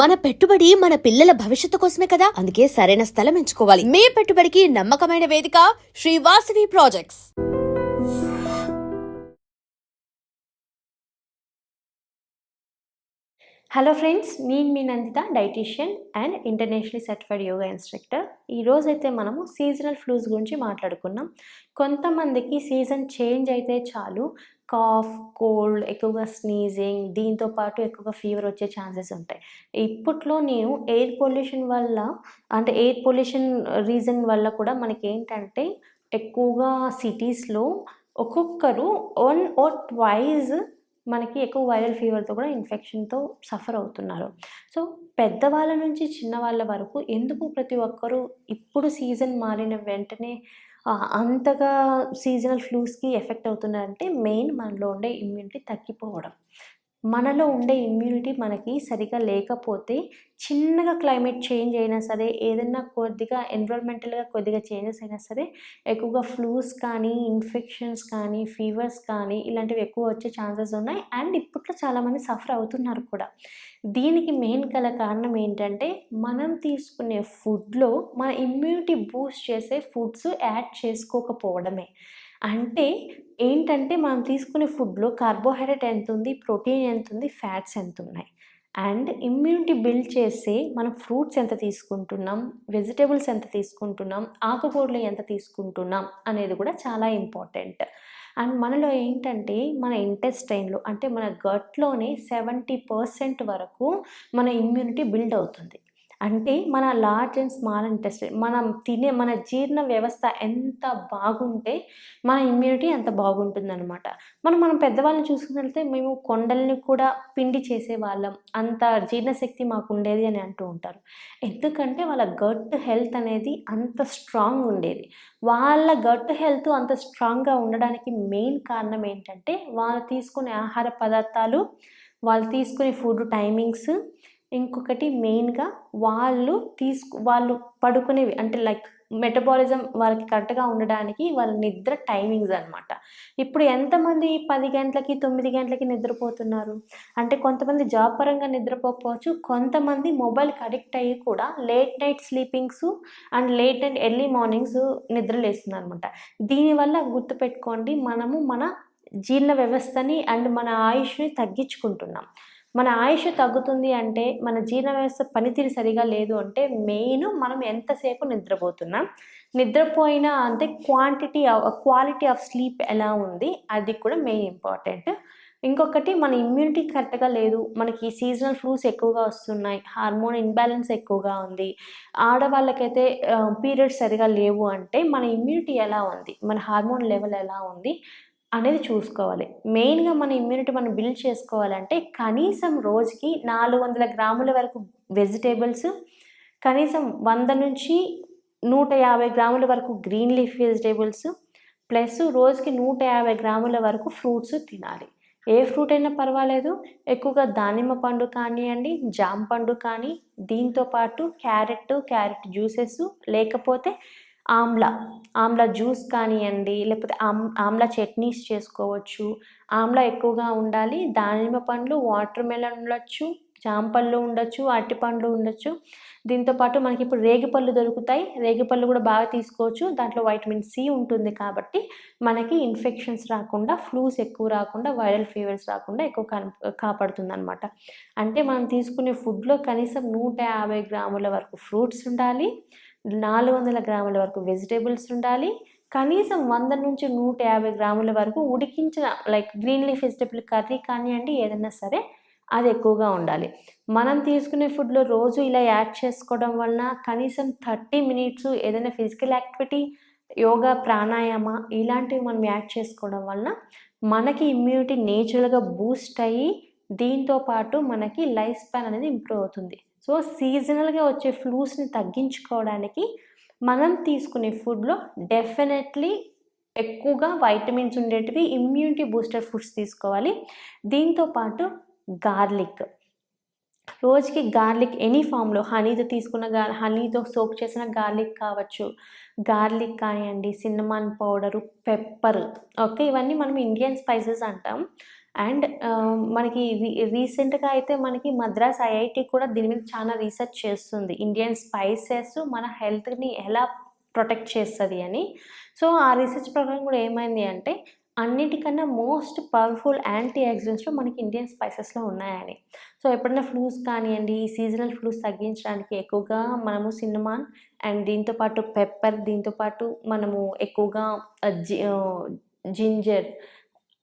మన పెట్టుబడి మన పిల్లల భవిష్యత్తు కోసమే కదా? అందుకే సరైన స్థలం ఎంచుకోవాలి. మీ పెట్టుబడికి నమ్మకమైన వేదిక శ్రీవాసవి ప్రాజెక్ట్స్. హలో ఫ్రెండ్స్ నేను మీ Nanditha dietitian and international certified yoga instructor ఈరోజు అయితే మనము సీజనల్ ఫ్లూస్ గురించి మాట్లాడుకున్నాం. కొంతమందికి సీజన్ చేంజ్ అయితే చాలు. కాఫ్ కోల్డ్ ఎక్కువగా స్నీజింగ్ దీంతో పాటు ఎక్కువగా ఫీవర్ వచ్చే ఛాన్సెస్ ఉంటాయి. ఇప్పట్లో నేను ఎయిర్ పొల్యూషన్ వల్ల అంటే ఎయిర్ పొల్యూషన్ రీజన్ వల్ల కూడా మనకి ఏంటంటే ఎక్కువగా సిటీస్లో ఒక్కొక్కరు వన్ ఆర్ ట్వైజ్ మనకి ఎక్కువ వైరల్ ఫీవర్తో కూడా ఇన్ఫెక్షన్తో సఫర్ అవుతున్నారు. సో పెద్దవాళ్ళ నుంచి చిన్నవాళ్ళ వరకు ఎందుకు ప్రతి ఒక్కరూ ఇప్పుడు సీజన్ మారిన వెంటనే అంతగా సీజనల్ ఫ్లూస్కి ఎఫెక్ట్ అవుతున్నారంటే మెయిన్ మనలో ఉండే ఇమ్యూనిటీ తగ్గిపోవడం. మనలో ఉండే ఇమ్యూనిటీ మనకి సరిగా లేకపోతే చిన్నగా క్లైమేట్ చేంజ్ అయినా సరే ఏదైనా కొద్దిగా ఎన్విరాన్మెంటల్గా కొద్దిగా చేంజెస్ అయినా సరే ఎక్కువగా ఫ్లూస్ కానీ ఇన్ఫెక్షన్స్ కానీ ఫీవర్స్ కానీ ఇలాంటివి ఎక్కువ వచ్చే ఛాన్సెస్ ఉన్నాయి. అండ్ ఇప్పట్లో చాలామంది సఫర్ అవుతున్నారు కూడా. దీనికి మెయిన్ గల కారణం ఏంటంటే మనం తీసుకునే ఫుడ్లో మన ఇమ్యూనిటీ బూస్ట్ చేసే ఫుడ్స్ యాడ్ చేసుకోకపోవడమే. అంటే ఏంటంటే మనం తీసుకునే ఫుడ్లో కార్బోహైడ్రేట్ ఎంత ఉంది ప్రోటీన్ ఎంత ఉంది ఫ్యాట్స్ ఎంత ఉన్నాయి అండ్ ఇమ్యూనిటీ బిల్డ్ చేసే మనం ఫ్రూట్స్ ఎంత తీసుకుంటున్నాం వెజిటేబుల్స్ ఎంత తీసుకుంటున్నాం ఆకుకూరలు ఎంత తీసుకుంటున్నాం అనేది కూడా చాలా ఇంపార్టెంట్. అండ్ మనలో ఏంటంటే మన ఇంటెస్టైన్లో అంటే మన గట్లోనే సెవెంటీ పర్సెంట్ వరకు మన ఇమ్యూనిటీ బిల్డ్ అవుతుంది. అంటే మన లార్జ్ అండ్ స్మాల్ ఇంటెస్టైన్ మనం తినే మన జీర్ణ వ్యవస్థ ఎంత బాగుంటే మన ఇమ్యూనిటీ అంత బాగుంటుందన్నమాట. మనం మనం పెద్దవాళ్ళని చూసుకున్నట్లయితే మేము కొండల్ని కూడా పిండి చేసేవాళ్ళం. అంత జీర్ణశక్తి మాకు ఉండేది అని అంటూ ఉంటారు. ఎందుకంటే వాళ్ళ గట్ హెల్త్ అనేది అంత స్ట్రాంగ్ ఉండేది. వాళ్ళ గట్ హెల్త్ అంత స్ట్రాంగ్గా ఉండడానికి మెయిన్ కారణం ఏంటంటే వాళ్ళు తీసుకునే ఆహార పదార్థాలు వాళ్ళు తీసుకునే ఫుడ్ టైమింగ్స్ ఇంకొకటి మెయిన్గా వాళ్ళు తీసుకు వాళ్ళు పడుకునేవి అంటే లైక్ మెటబాలిజం వాళ్ళకి కరెక్ట్గా ఉండడానికి వాళ్ళ నిద్ర టైమింగ్స్ అనమాట ఇప్పుడు ఎంతమంది పది గంటలకి తొమ్మిది గంటలకి నిద్రపోతున్నారు? అంటే కొంతమంది జాబ్ పరంగా నిద్రపోకపోవచ్చు కొంతమంది మొబైల్కి అడిక్ట్ అయ్యి కూడా late night sleepings and late night early mornings నిద్రలేస్తుంది అనమాట దీనివల్ల గుర్తుపెట్టుకోండి మనము మన జీర్ణ వ్యవస్థని అండ్ మన ఆయుష్ని తగ్గించుకుంటున్నాం. మన ఆయుష్ తగ్గుతుంది అంటే మన జీర్ణ వ్యవస్థ పనితీరు సరిగా లేదు అంటే మెయిన్ మనం ఎంతసేపు నిద్రపోతున్నాం? నిద్రపోయినా అంటే క్వాంటిటీ క్వాలిటీ ఆఫ్ స్లీప్ ఎలా ఉంది? అది కూడా మెయిన్ ఇంపార్టెంట్. ఇంకొకటి మన ఇమ్యూనిటీ కరెక్ట్గా లేదు. మనకి సీజనల్ ఫ్లూస్ ఎక్కువగా వస్తున్నాయి. హార్మోన్ ఇన్బ్యాలెన్స్ ఎక్కువగా ఉంది. ఆడవాళ్ళకైతే పీరియడ్స్ సరిగా లేవు అంటే మన ఇమ్యూనిటీ ఎలా ఉంది? మన హార్మోన్ లెవెల్ ఎలా ఉంది? అనేది చూసుకోవాలి. మెయిన్గా మన ఇమ్యూనిటీ మనం బిల్డ్ చేసుకోవాలంటే కనీసం రోజుకి నాలుగు వందల గ్రాముల వరకు వెజిటేబుల్స్ కనీసం వంద నుంచి నూట యాభై గ్రాముల వరకు గ్రీన్ లీఫ్ వెజిటేబుల్స్ ప్లస్ రోజుకి నూట యాభై గ్రాముల వరకు ఫ్రూట్స్ తినాలి. ఏ ఫ్రూట్ అయినా పర్వాలేదు. ఎక్కువగా దానిమ్మ పండు కానివ్వండి జామ పండు కానీ దీంతో పాటు క్యారెట్ క్యారెట్ జ్యూసెస్ లేకపోతే ఆమ్లా ఆమ్ల జ్యూస్ కానివ్వండి లేకపోతే ఆమ్ ఆమ్ల చట్నీస్ చేసుకోవచ్చు. ఆమ్లా ఎక్కువగా ఉండాలి. దానిమ్మ పండ్లు వాటర్ మెలన్ ఉండొచ్చు జాంపళ్ళు ఉండొచ్చు అరటిపండ్లు ఉండొచ్చు. దీంతో పాటు మనకి ఇప్పుడు రేగిపళ్ళు దొరుకుతాయి. రేగిపళ్ళు కూడా బాగా తీసుకోవచ్చు. దాంట్లో వైటమిన్ సి ఉంటుంది కాబట్టి మనకి ఇన్ఫెక్షన్స్ రాకుండా ఫ్లూస్ ఎక్కువ రాకుండా వైరల్ ఫీవర్స్ రాకుండా ఎక్కువ కాపాడుతుంది అనమాట అంటే మనం తీసుకునే ఫుడ్లో కనీసం నూట యాభై గ్రాముల వరకు ఫ్రూట్స్ ఉండాలి. నాలుగు వందల గ్రాముల వరకు వెజిటేబుల్స్ ఉండాలి. కనీసం వంద నుంచి నూట యాభై గ్రాముల వరకు ఉడికించిన like green leaf vegetable curry కానివ్వండి ఏదైనా సరే అది ఎక్కువగా ఉండాలి. మనం తీసుకునే ఫుడ్లో రోజు ఇలా యాడ్ చేసుకోవడం వలన కనీసం థర్టీ మినిట్స్ ఏదైనా ఫిజికల్ యాక్టివిటీ యోగా ప్రాణాయామ ఇలాంటివి మనం యాడ్ చేసుకోవడం వలన మనకి ఇమ్యూనిటీ నేచురల్గా బూస్ట్ అయ్యి దీంతో పాటు మనకి లైఫ్ స్పాన్ అనేది ఇంప్రూవ్ అవుతుంది. సో సీజనల్గా వచ్చే ఫ్లూస్ని తగ్గించుకోవడానికి మనం తీసుకునే ఫుడ్లో డెఫినెట్లీ ఎక్కువగా వైటమిన్స్ ఉండేటివి ఇమ్యూనిటీ బూస్టర్ ఫుడ్స్ తీసుకోవాలి. దీంతో పాటు గార్లిక్. రోజుకి గార్లిక్ ఎనీ ఫామ్లో హనీతో తీసుకున్న గా హనీతో సోక్ చేసిన గార్లిక్ కావచ్చు. గార్లిక్ కానివ్వండి సిన్నమాన్ పౌడరు పెప్పర్ ఓకే? ఇవన్నీ మనం ఇండియన్ స్పైసెస్ అంటాం. అండ్ మనకి రీ రీసెంట్గా అయితే మనకి మద్రాస్ ఐఐటి కూడా దీని మీద చాలా రీసెర్చ్ చేస్తుంది. ఇండియన్ స్పైసెస్ మన హెల్త్ని ఎలా ప్రొటెక్ట్ చేస్తుంది అని. సో ఆ రీసెర్చ్ ప్రకారం కూడా ఏమైంది అంటే అన్నిటికన్నా మోస్ట్ పవర్ఫుల్ యాంటీ యాక్సిడెంట్స్లో మనకి ఇండియన్ స్పైసెస్లో ఉన్నాయని సో ఎప్పుడైనా ఫ్లూస్ కానివ్వండి ఈ సీజనల్ ఫ్లూస్ తగ్గించడానికి ఎక్కువగా మనము సినిమా అండ్ దీంతోపాటు పెప్పర్ దీంతోపాటు మనము ఎక్కువగా జి జింజర్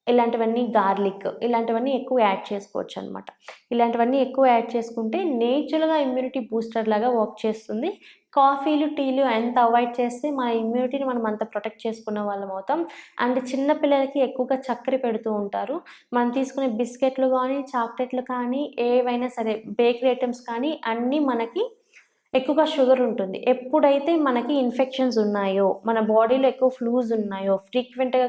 ఇలాంటివన్నీ గార్లిక్ ఇలాంటివన్నీ ఎక్కువ యాడ్ చేసుకోవచ్చు అనమాట ఇలాంటివన్నీ ఎక్కువ యాడ్ చేసుకుంటే నేచురల్గా ఇమ్యూనిటీ బూస్టర్ లాగా వర్క్ చేస్తుంది. కాఫీలు టీలు ఎంత అవాయిడ్ చేస్తే మన ఇమ్యూనిటీని మనం అంత ప్రొటెక్ట్ చేసుకున్న వాళ్ళం అవుతాం. అండ్ చిన్నపిల్లలకి ఎక్కువగా చక్కెర పెడుతూ ఉంటారు. మనం తీసుకునే బిస్కెట్లు కానీ చాక్లెట్లు కానీ ఏవైనా సరే బేకరీ ఐటమ్స్ కానీ అన్నీ మనకి ఎక్కువగా షుగర్ ఉంటుంది. ఎప్పుడైతే మనకి ఇన్ఫెక్షన్స్ ఉన్నాయో మన బాడీలో ఎక్కువ ఫ్లూస్ ఉన్నాయో ఫ్రీక్వెంట్గా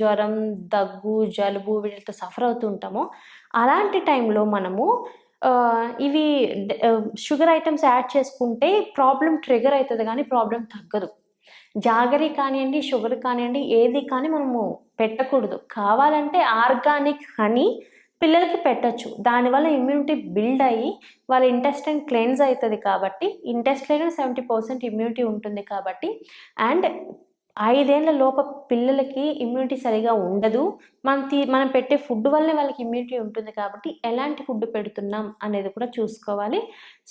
జ్వరం దగ్గు జలుబు వీటితో సఫర్ అవుతూ ఉంటామో అలాంటి టైంలో మనము ఇవి షుగర్ ఐటమ్స్ యాడ్ చేసుకుంటే ప్రాబ్లం ట్రిగర్ అవుతుంది కానీ ప్రాబ్లం తగ్గదు. జాగరి కానివ్వండి షుగర్ కానివ్వండి ఏది కానీ మనము పెట్టకూడదు. కావాలంటే ఆర్గానిక్ హనీ పిల్లలకి పెట్టచ్చు. దానివల్ల ఇమ్యూనిటీ బిల్డ్ అయ్యి వాళ్ళ ఇంటెస్టైన్ క్లెన్స్ అవుతుంది కాబట్టి ఇంటెస్ట్లైన్ సెవెంటీ పర్సెంట్ ఇమ్యూనిటీ ఉంటుంది కాబట్టి అండ్ ఐదేళ్ళ లోప పిల్లలకి ఇమ్యూనిటీ సరిగా ఉండదు. మనం తీ మనం పెట్టే ఫుడ్ వల్లే వాళ్ళకి ఇమ్యూనిటీ ఉంటుంది కాబట్టి ఎలాంటి ఫుడ్ పెడుతున్నాం అనేది కూడా చూసుకోవాలి.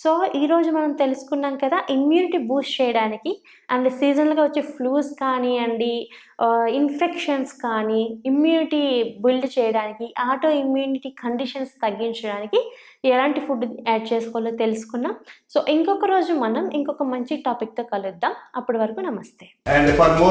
సో ఈరోజు మనం తెలుసుకున్నాం కదా ఇమ్యూనిటీ బూస్ట్ చేయడానికి అండ్ సీజనల్గా వచ్చే ఫ్లూస్ కానివ్వండి ఇన్ఫెక్షన్స్ కానీ ఇమ్యూనిటీ బిల్డ్ చేయడానికి ఆటో ఇమ్యూనిటీ కండిషన్స్ తగ్గించడానికి ఎలాంటి ఫుడ్ యాడ్ చేసుకోవాలో తెలుసుకున్నాం. సో ఇంకొక రోజు మనం ఇంకొక మంచి టాపిక్తో కలుద్దాం. అప్పటి వరకు నమస్తే. And for more